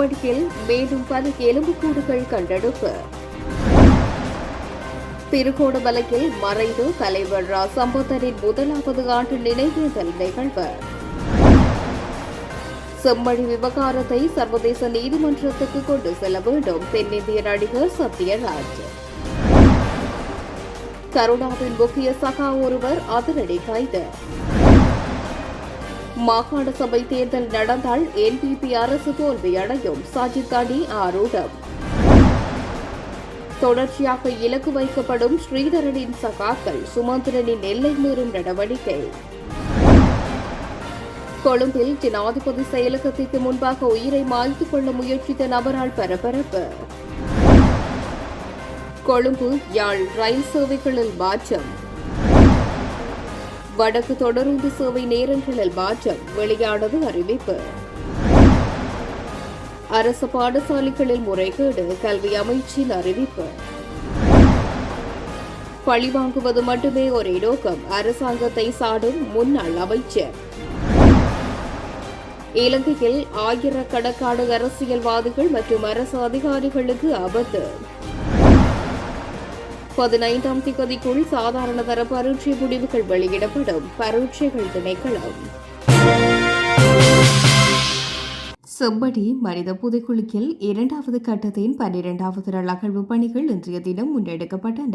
செம்படியில் மேலும் பல எலும்புக்கூடுகள் கண்டெடுப்பு. திருகோணமலையில் மறைந்த தலைவர் ரா சம்பந்தரின் முதலாவது ஆண்டு நினைவேந்தல் நிகழ்வு. செம்மொழி விவகாரத்தை சர்வதேச நீதிமன்றத்துக்கு கொண்டு செல்ல வேண்டும். தென்னிந்திய நடிகர் சத்யராஜ். கருணாவின் முக்கிய சகா ஒருவர் அதிரடி கைது. மாகாண சபை தேர்தல் நடந்தால் என்பிபி அரசு தோல்வியடையும். சஜித் அணி ஆரூடம். தொடர்ச்சியாக இலக்கு வைக்கப்படும் ஸ்ரீதரனின் சகாக்கள் சுமந்திரனின் எல்லை மீறும் நடவடிக்கை. கொழும்பில் ஜனாதிபதி செயலகத்திற்கு முன்பாக உயிரை மாய்த்துக் கொள்ள முயற்சித்த நபரால் பரபரப்பு. கொழும்பு யாழ் ரயில் சேவைகளில் மாற்றம். வடக்கு தொடருந்து சேவை நேரங்களில் மாற்றம் வெளியானது அறிவிப்பு. அரசு பாடசாலைகளில் முறைகேடு கல்வி அமைச்சின் அறிவிப்பு. பழி வாங்குவது மட்டுமே ஒரே நோக்கம் அரசாங்கத்தை சாடும் முன்னாள் அமைச்சர். இலங்கையில் ஆயிரக்கணக்கான அரசியல்வாதிகள் மற்றும் அரசு அதிகாரிகளுக்கு ஆபத்து. பதினைந்தாம் திகதிக்குள் சாதாரண தர பரீட்சை முடிவுகள் வெளியிடப்படும். பரீட்சைகள் திணைக்களம். செம்படி மனித புதைக்குழுக்கில் இரண்டாவது கட்டத்தின் பன்னிரெண்டாவது நாள் அகழ்வு பணிகள் இன்றைய தினம் முன்னெடுக்கப்பட்டன.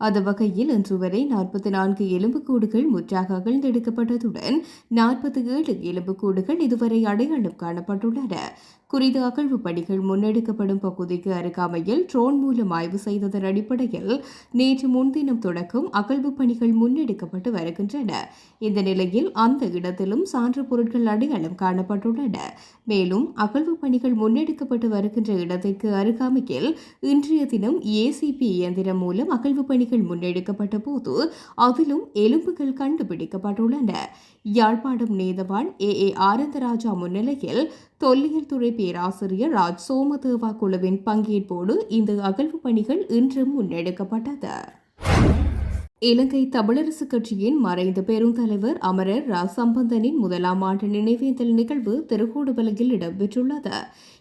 அது வகையில் இன்று வரை நாற்பத்தி நான்கு எலும்புக்கூடுகள் முற்றாக அகழ்ந்தெடுக்கப்பட்டதுடன் நாற்பத்தி ஏழு எலும்புக்கூடுகள் இதுவரை அடையாளம் காணப்பட்டுள்ளன. குறித்த அகழ்வு பணிகள் முன்னெடுக்கப்படும் பகுதிக்கு அருகாமையில் ட்ரோன் மூலம் ஆய்வு செய்ததன் அடிப்படையில் நேற்று முன்தினம் தொடக்கம் அகழ்வு பணிகள் முன்னெடுக்கப்பட்டு வருகின்றன. இந்த நிலையில் அந்த இடத்திலும் சான்று பொருட்கள் அடையாளம் காணப்பட்டுள்ளன. மேலும் அகழ்வு பணிகள் முன்னெடுக்கப்பட்டு வருகின்ற இடத்திற்கு அருகாமையில் இன்றைய தினம் ஏசிபி இயந்திரம் மூலம் அகழ்வு பணிகள் முன்னெடுக்கப்பட்ட போது அதிலும் எலும்புகள் கண்டுபிடிக்கப்பட்டுள்ளன. யாழ்ப்பாணம் நேதவான் ஏ. ஏ. ஆனந்தராஜா முன்னிலையில் தொல்லியல் துறை பேராசிரியர் ராஜ் சோமதேவா குழுவின் பங்கேற்போடு இந்த அகழ்வு பணிகள் இன்றும் முன்னெடுக்கப்பட்டது. இலங்கை தமிழரசு கட்சியின் மறைந்த பெருந்தலைவர் அமரர் ரா சம்பந்தனின் முதலாம் ஆண்டு நினைவேந்தல் நிகழ்வு திருகோடுபலையில் இடம்பெற்றுள்ளது.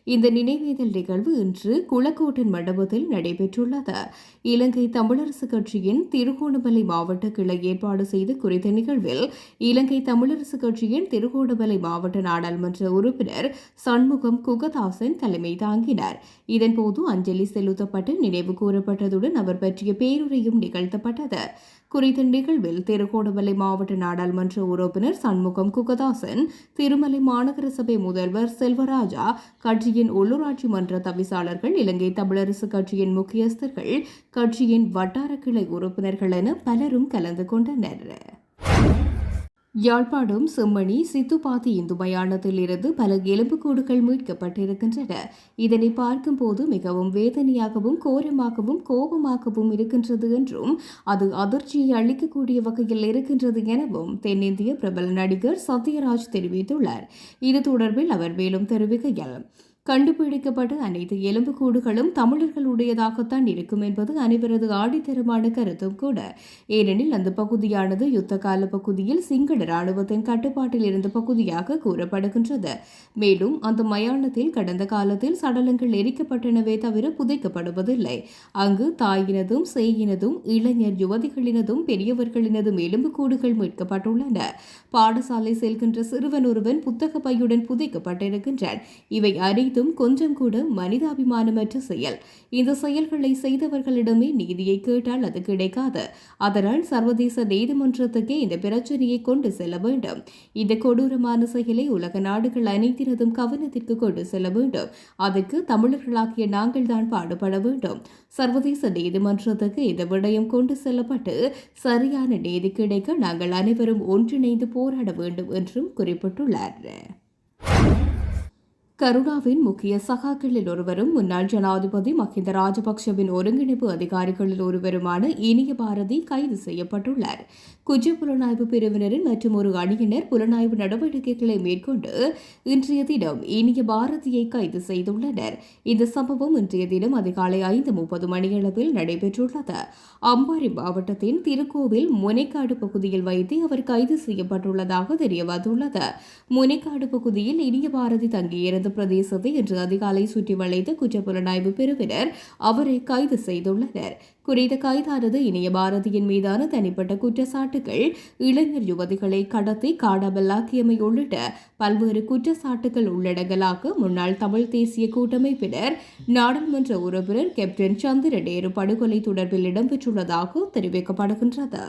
இந்த நினைவேந்தல் நிகழ்வு இன்று குளக்கோட்டன் மண்டபத்தில் நடைபெற்றுள்ளது. இலங்கை தமிழரசு கட்சியின் திருகோணமலை மாவட்ட கிளை ஏற்பாடு செய்த குறித்த நிகழ்வில் இலங்கை தமிழரசு கட்சியின் திருகோணமலை மாவட்ட நாடாளுமன்ற உறுப்பினர் சண்முகம் குகதாசன் தலைமை தாங்கினார். இதன்போது அஞ்சலி செலுத்தப்பட்டு நினைவு கூறப்பட்டதுடன் அவர் பற்றிய பேருரையும் நிகழ்த்தப்பட்டது. குறித்த நிகழ்வில் திருகோணமலை மாவட்ட நாடாளுமன்ற உறுப்பினர் சண்முகம் குகதாசன் திருமலை மாநகர சபை முதல்வர் செல்வராஜா கட்சியின் உள்ளூராட்சி மன்ற தவிசாளர்கள் இலங்கை தமிழரசு கட்சியின் முக்கியஸ்தர்கள் கட்சியின் வட்டார கிளை உறுப்பினர்கள் என பலரும் கலந்து கொண்டனர். யாழ்ப்பாணம் செம்மணி சித்துப்பாத்தி இந்து மயானத்திலிருந்து பல எலும்புக்கூடுகள் மீட்கப்பட்டிருக்கின்றன. இதனை பார்க்கும்போது மிகவும் வேதனையாகவும் கோரமாகவும் கோபமாகவும் இருக்கின்றது என்றும் அது அதிர்ச்சியை அளிக்கக்கூடிய வகையில் இருக்கின்றது எனவும் தென்னிந்திய பிரபல நடிகர் சத்யராஜ் தெரிவித்துள்ளார். இது தொடர்பில் அவர் மேலும் தெரிவிக்கையில் கண்டுபிடிக்கப்பட்ட அனைத்து எலும்புக்கூடுகளும் தமிழர்களுடையதாகத்தான் இருக்கும் என்பது அனைவரது ஆடித்தரமான கருத்தும் கூட. ஏனெனில் அந்த பகுதியானது யுத்த கால பகுதியில் சிங்கள ராணுவத்தின் கட்டுப்பாட்டில் இருந்த பகுதியாக கூறப்படுகின்றது. மேலும் அந்த மயானத்தில் கடந்த காலத்தில் சடலங்கள் எரிக்கப்பட்டனவே தவிர புதைக்கப்படுவதில்லை. அங்கு தாயினதும் செய்யினதும் இளைஞர் யுவதிகளினதும் பெரியவர்களினதும் எலும்புக்கூடுகள் மீட்கப்பட்டுள்ளன. பாடசாலை செல்கின்ற சிறுவன் ஒருவன் புத்தக பையுடன் புதைக்கப்பட்டிருக்கின்றான். இவை அனைத்தும் கொஞ்சம் கூட மனிதாபிமானமற்ற செயல். இந்த செயல்களை செய்தவர்களிடமே நீதியை கேட்டால் அது கிடைக்காது. அதனால் சர்வதேச நீதிமன்றத்துக்கே இந்த பிரச்சனையை கொண்டு செல்ல வேண்டும். இந்த கொடூரமான செயலை உலக நாடுகள் அனைத்தினதும் கவனத்திற்கு கொண்டு செல்ல வேண்டும். அதுக்கு தமிழர்களாகிய நாங்கள் தான் பாடுபட வேண்டும். சர்வதேச நீதிமன்றத்துக்கு இந்த விடயம் கொண்டு செல்லப்பட்டு சரியான நீதி கிடைக்க நாங்கள் அனைவரும் ஒன்றிணைந்து போராட வேண்டும் என்றும் குறிப்பிட்டுள்ளார். கருணாவின் முக்கிய சகாக்களில் ஒருவரும் முன்னாள் ஜனாதிபதி மஹிந்த ராஜபக்சவின் ஒருங்கிணைப்பு அதிகாரிகளில் ஒருவருமான இனிய பாரதி கைது செய்யப்பட்டுள்ளார். குஜ புலனாய்வு பிரிவினரின் மற்றும் ஒரு அணியினர் புலனாய்வு நடவடிக்கைகளை மேற்கொண்டு இன்றைய தினம் இனிய பாரதியை கைது செய்துள்ளனர். இந்த சம்பவம் இன்றைய தினம் அதிகாலை ஐந்து முப்பது மணியளவில் நடைபெற்றுள்ளது. அம்பாறை மாவட்டத்தின் திருக்கோவில் முனைக்காடு பகுதியில் வைத்து அவர் கைது செய்யப்பட்டுள்ளதாக தெரியவந்துள்ளது. முனைக்காடு பகுதியில் இனிய பாரதி தங்கியிருந்த இணைந்த பிரதேசத்தை இன்று அதிகாலை சுற்றி வளைத்து குற்றப்புலனாய்வு பிரிவினர் அவரை கைது செய்துள்ளனர். குறித்த கைதானது இணைய பாரதியின் மீதான தனிப்பட்ட குற்றச்சாட்டுகள். இளைஞர் யுவதிகளை கடத்தி காடாமலாக்கியமை உள்ளிட்ட பல்வேறு குற்றச்சாட்டுகள் உள்ளடங்கலாக முன்னாள் தமிழ் தேசிய கூட்டமைப்பினர் நாடாளுமன்ற உறுப்பினர் கேப்டன் சந்திரடேரு படுகொலை தொடர்பில் இடம்பெற்றுள்ளதாக தெரிவிக்கப்படுகின்றது.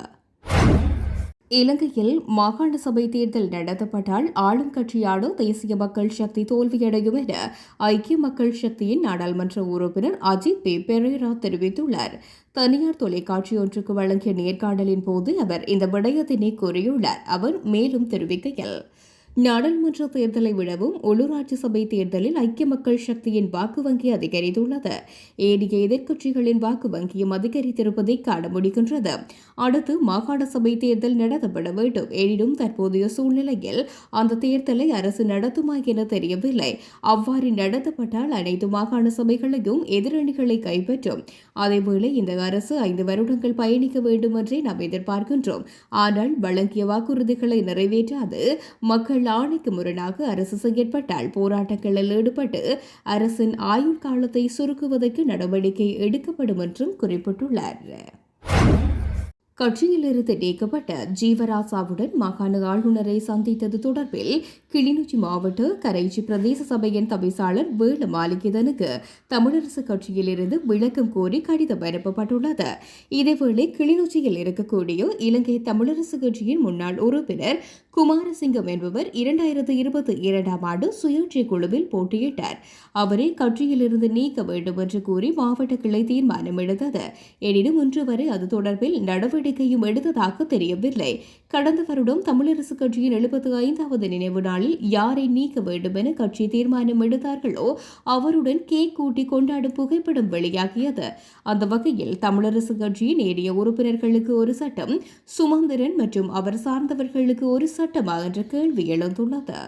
இலங்கையில் மாகாண சபை தேர்தல் நடத்தப்பட்டால் ஆளும் கட்சியான தேசிய மக்கள் சக்தி தோல்வியடையும் என ஐக்கிய மக்கள் சக்தியின் நாடாளுமன்ற உறுப்பினர் அஜித் பே பெரேரா தெரிவித்துள்ளார். தனியார் தொலைக்காட்சி ஒன்றுக்கு வழங்கிய நேர்காணலின் போது அவர் இந்த விடயத்தினை கூறியுள்ளார். அவர் மேலும் தெரிவிக்கையில் நாடாளுமன்ற தேர்தலை விடவும் உள்ளூராட்சி சபை தேர்தலில் ஐக்கிய மக்கள் சக்தியின் வாக்கு வங்கி அதிகரித்துள்ளது. ஏனைய எதிர்க்கட்சிகளின் வாக்கு வங்கியும் அதிகரித்திருப்பதை காண முடிகின்றது அடுத்து மாகாண சபை தேர்தல் நடத்தப்பட வேண்டும். எனினும் தற்போதைய சூழ்நிலையில் அந்த தேர்தலை அரசு நடத்துமா என தெரியவில்லை. அவ்வாறு நடத்தப்பட்டால் அனைத்து மாகாண சபைகளையும் எதிரணிகளை கைப்பற்றும். அதேவேளை இந்த அரசு ஐந்து வருடங்கள் பயணிக்க வேண்டும் என்றே நாம் எதிர்பார்க்கின்றோம். ஆனால் வழங்கிய வாக்குறுதிகளை நிறைவேற்றாது மக்கள் ஆணைக்கு முரணாக அரசு செயற்பட்டால் போராட்டங்களில் ஈடுபட்டு அரசின் ஆயுள் காலத்தை சுருக்குவதற்கு நடவடிக்கை எடுக்கப்படும் என்றும் குறிப்பிட்டுள்ளார். கட்சியிலிருந்து நீக்கப்பட்ட ஜீவராசாவுடன் மாகாண ஆளுநரை சந்தித்தது தொடர்பில் கிளிநொச்சி மாவட்ட கரைச்சி பிரதேச சபையின் தவிசாளர் வேலு மாலிகிதனுக்கு தமிழரசு கட்சியிலிருந்து விளக்கம் கோரி கடிதம் அனுப்பப்பட்டுள்ளது. இதேவேளை கிளிநொச்சியில் இருக்கக்கூடிய இலங்கை தமிழரசு கட்சியின் முன்னாள் உறுப்பினர் குமாரசிங்கம் என்பவர் இரண்டாயிரத்து இருபத்தி இரண்டாம் ஆண்டு சுயேட்சை குழுவில் போட்டியிட்டார். அவரை கட்சியிலிருந்து நீக்க வேண்டும் என்று கூறி மாவட்ட கிளை தீர்மானம் எடுத்தது எனினும் இன்று வரை அது தொடர்பில் நடவடிக்கை நடவடிக்கையும் எடுத்ததாக தெரியவில்லை. கடந்த வருடம் தமிழரசு கட்சியின் எழுபத்தி ஐந்தாவது நினைவு நாளில் யாரை நீக்க வேண்டும் என கட்சி தீர்மானம் எடுத்தார்களோ அவருடன் கேக் கூட்டி கொண்டாடும் புகைப்படம் வெளியாகியது. அந்த வகையில் தமிழரசு கட்சியின் ஏறிய உறுப்பினர்களுக்கு ஒரு சட்டம் சுமந்திரன் மற்றும் அவர் சார்ந்தவர்களுக்கு ஒரு சட்டமா என்ற கேள்வி எழுந்துள்ளது.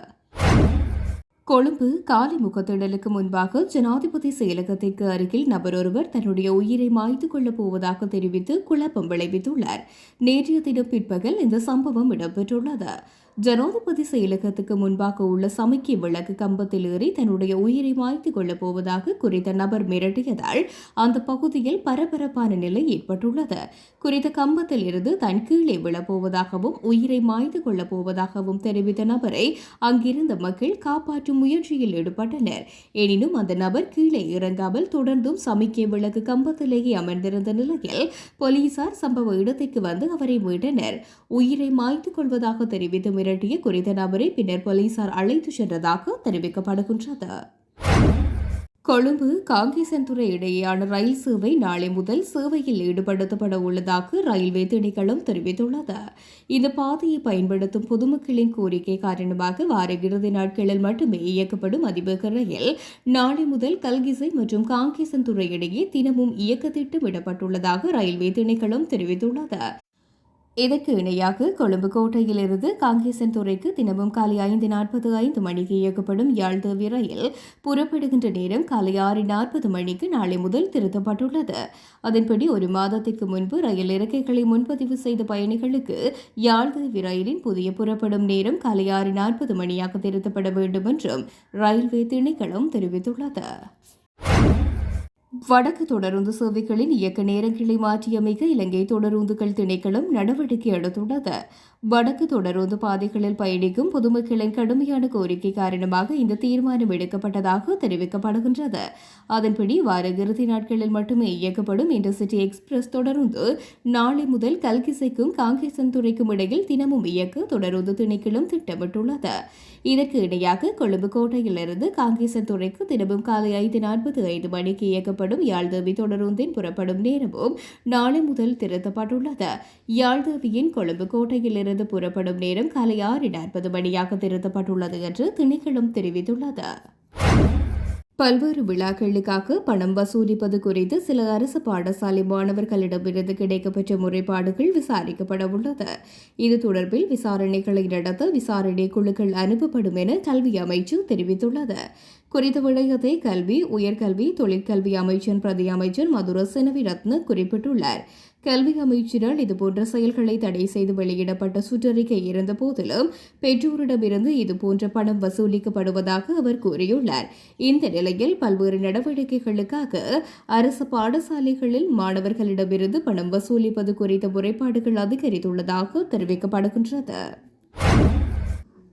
கொழும்பு காலி முகத்திடலுக்கு முன்பாக ஜனாதிபதி செயலகத்திற்கு அருகில் நபர் ஒருவர் தன்னுடைய உயிரை மாய்த்து கொள்ளப் போவதாக தெரிவித்து குழப்பம் விளைவித்துள்ளார். நேற்றைய தினம் பிற்பகல் இந்த சம்பவம் இடம்பெற்றுள்ளது. ஜனாதிபதி செயலகத்துக்கு முன்பாக உள்ள சமைக்கை விளக்கு கம்பத்தில் ஏறி தன்னுடைய உயிரை மாய்த்து கொள்ளப் போவதாக குறித்த நபர் மிரட்டியதால் அந்த பகுதியில் பரபரப்பான நிலை ஏற்பட்டுள்ளது. குறித்த கம்பத்தில் இருந்து தன் கீழே விழப்போவதாகவும் உயிரை மாய்த்து கொள்ளப் போவதாகவும் தெரிவித்த நபரை அங்கிருந்த மக்கள் காப்பாற்றும் முயற்சியில் ஈடுபட்டனர். எனினும் அந்த நபர் கீழே இறங்காமல் தொடர்ந்தும் சமைக்கை விளக்கு கம்பத்திலேயே அமர்ந்திருந்த நிலையில் போலீசார் சம்பவ இடத்திற்கு வந்து அவரை மீட்டனர். உயிரை மாய்த்து கொள்வதாக தெரிவித்து மிரட்டிய குறித்த நபரை பின்னர் போலீசார் அழைத்து சென்றதாக தெரிவிக்கப்படுகின்றது. கொழும்பு காங்கேசன்துறை இடையேயான ரயில் சேவை நாளை முதல் சேவையில் ஈடுபடுத்தப்பட உள்ளதாக ரயில்வே திணைக்களம் தெரிவித்துள்ளது. இந்த பாதையை பயன்படுத்தும் பொதுமக்களின் கோரிக்கை காரணமாக வார இறுதி நாட்களில் மட்டுமே இயக்கப்படும் அதிவேக ரயில் நாளை முதல் கல்கிசை மற்றும் காங்கேசன்துறை இடையே தினமும் இயக்க திட்டமிடப்பட்டுள்ளதாக ரயில்வே திணைக்களம் தெரிவித்துள்ளது. இதற்கு இணையாக கொழும்பு கோட்டையிலிருந்து காங்கேசன் துறைக்கு தினமும் காலை ஐந்து நாற்பது ஐந்து மணிக்கு இயக்கப்படும் யாழ்தேவி ரயில் புறப்படுகின்ற நேரம் காலை ஆறு நாற்பது மணிக்கு நாளை முதல் திருத்தப்பட்டுள்ளது. அதன்படி ஒரு மாதத்திற்கு முன்பு ரயில் இறக்கைகளை முன்பதிவு செய்த பயணிகளுக்கு யாழ்தேவி ரயிலின் புதிய புறப்படும் நேரம் காலை ஆறு நாற்பது மணியாக திருத்தப்பட வேண்டும் என்றும் ரயில்வே திணைக்களம் தெரிவித்துள்ளது. வடக்கு தொடருந்து சேவைகளின் இயக்க நேரங்களை மாற்றியமைக்க இலங்கை தொடருந்துகள் திணைக்களம் நடவடிக்கை எடுத்துள்ளது. வடக்கு தொடரோந்து பாதைகளில் பயணிக்கும் பொதுமக்களின் கடுமையான கோரிக்கை காரணமாக இந்த தீர்மானம் எடுக்கப்பட்டதாக தெரிவிக்கப்படுகின்றது. அதன்படி வார இறுதி நாட்களில் மட்டுமே இயக்கப்படும் இன்டர்சிட்டி எக்ஸ்பிரஸ் தொடருந்து நாளை முதல் கல்கிசைக்கும் காங்கேசன் துறைக்கும் இடையில் தினமும் இயக்க தொடருந்து திணைக்களும் திட்டமிட்டுள்ளது. இதற்கு இணையாக கொழும்பு கோட்டையிலிருந்து காங்கேசன் துறைக்கு தினமும் காலை ஐந்து நாற்பது ஐந்து மணிக்கு இயக்கப்படும் யாழ்தேவி தொடருந்தின் புறப்படும் நேரமும் நாளை முதல் திருத்தப்பட்டுள்ளது. யாழ்தேவியின் கொழும்பு கோட்டையிலிருந்து இருந்து புறப்படும் நேரம் காலை ஆறு நாற்பது மணியாக திருத்தப்பட்டுள்ளது என்று திணைக்களம் தெரிவித்துள்ளது. பல்வேறு விழாக்களுக்காக பணம் வசூலிப்பது குறித்து சில அரசு பாடசாலை மாணவர்களிடமிருந்து கிடைக்கப்பெற்ற முறைப்பாடுகள் விசாரிக்கப்பட உள்ளது. இது தொடர்பில் விசாரணைகளை நடத்த விசாரணை குழுக்கள் அனுப்பப்படும் என கல்வி அமைச்சு தெரிவித்துள்ளது. குறித்த விடயத்தை கல்வி உயர்கல்வி தொழிற்கல்வி அமைச்சர் பிரதி அமைச்சர் மதுர செனவிரத்ன குறிப்பிட்டுள்ளார். கல்வி அமைச்சினால் இதுபோன்ற செயல்களை தடை செய்து வெளியிடப்பட்ட சுற்றறிக்கை இருந்த போதிலும் பெற்றோரிடமிருந்து இதுபோன்ற பணம் வசூலிக்கப்படுவதாக அவர் கூறியுள்ளார். இந்த நிலையில் பல்வேறு நடவடிக்கைகளுக்காக அரசு பாடசாலைகளில் மாணவர்களிடமிருந்து பணம் வசூலிப்பது குறித்த முறைப்பாடுகள் அதிகரித்துள்ளதாக தெரிவிக்கப்படுகின்றது.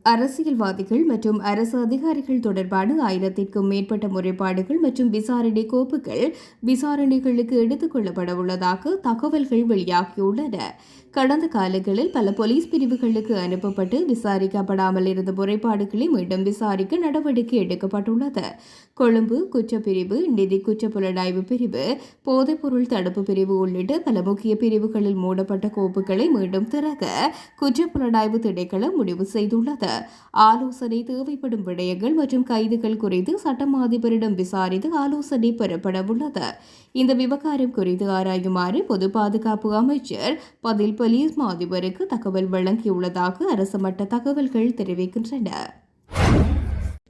அரசியல்வாதிகள் மற்றும் அரசு அதிகாரிகள் தொடர்பான ஆயிரத்திற்கும் மேற்பட்ட முறைப்பாடுகள் மற்றும் விசாரணை கோப்புகள் விசாரணைகளுக்கு எடுத்துக் கொள்ளப்பட உள்ளதாக தகவல்கள் வெளியாகியுள்ளன. கடந்த காலங்களில் பல போலீஸ் பிரிவுகளுக்கு அனுப்பப்பட்டு விசாரிக்கப்படாமல் இருந்த முறைப்பாடுகளை மீண்டும் விசாரிக்க நடவடிக்கை எடுக்கப்பட்டுள்ளது. கொழும்பு குற்றப்பிரிவு நிதி குற்ற புலனாய்வு பிரிவு போதைப்பொருள் தடுப்பு பிரிவு உள்ளிட்ட பல முக்கிய பிரிவுகளில் மூடப்பட்ட கோப்புகளை மீண்டும் திறக்க குற்ற புலனாய்வு திணைக்களம் முடிவு செய்துள்ளது. ஆலோசனை தேவைப்படும் விடயங்கள் மற்றும் கைதுகள் குறித்து சட்டம் அதிபரிடம் விசாரித்து ஆலோசனை பெறப்படவுள்ளது இந்த விவகாரம் குறித்து ஆராயுமாறு பொது பாதுகாப்பு அமைச்சர் பதில் போலீஸ் மாதிபருக்கு தகவல் வழங்கியுள்ளதாக அரசு மட்ட தகவல்கள் தெரிவிக்கின்றன.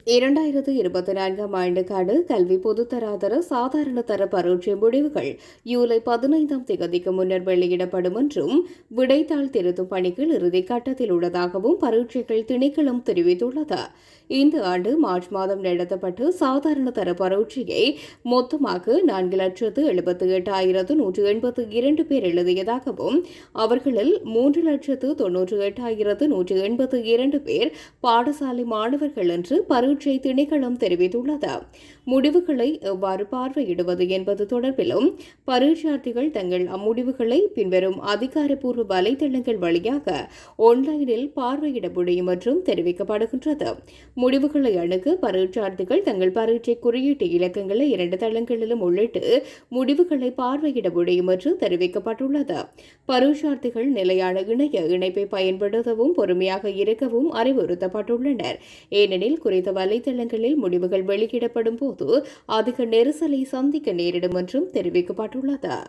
இரண்டாயிரத்து இருபத்தி நான்காம் ஆண்டுக்கான கல்வி பொதுத்தராதர சாதாரண தர பரீட்சை முடிவுகள் ஜூலை பதினைந்தாம் தேதிக்கு முன்னர் வெளியிடப்படும் என்றும் விடைத்தாள் திருத்தும் பணிகள் இறுதி கட்டத்தில் உள்ளதாகவும் பரீட்சைகள் திணைக்களம் தெரிவித்துள்ளது. இந்த ஆண்டு மார்ச் மாதம் நடத்தப்பட்டு சாதாரண தர பரீட்சையை மொத்தமாக நான்கு லட்சத்து எழுபத்தி எட்டாயிரத்து நூற்று எண்பத்து இரண்டு பேர் எழுதியதாகவும் அவர்களில் மூன்று லட்சத்து தொன்னூற்று எட்டாயிரத்து நூற்று எண்பத்து இரண்டு பேர் பாடசாலை மாணவர்கள் என்று பரீட்சை திணைக்களம் தெரிவித்துள்ளது. முடிவுகளை எவ்வாறு பார்வையிடுவது என்பது தொடர்பிலும் பரீட்சார்த்திகள் தங்கள் அம்முடிவுகளை பின்வரும் அதிகாரப்பூர்வ வலைதளங்கள் வழியாக ஆன்லைனில் பார்வையிட முடியும் என்றும் தெரிவிக்கப்படுகின்றது. முடிவுகளை அணுக பரீட்சார்த்திகள் தங்கள் பரீட்சை குறியீட்டு இலக்கங்களை இரண்டு தளங்களிலும் உள்ளிட்டு முடிவுகளை பார்வையிட முடியும் என்று தெரிவிக்கப்பட்டுள்ளது. பரீட்சார்த்திகள் நிலையான இணைய இணைப்பை பயன்படுத்தவும் பொறுமையாக இருக்கவும் அறிவுறுத்தப்பட்டுள்ளனர். ஏனெனில் குறித்த வலைதளங்களில் முடிவுகள் வெளியிடப்படும் போது அதிக நெரிசலை சந்திக்க நேரிடும் என்றும் தெரிவிக்கப்பட்டுள்ளது.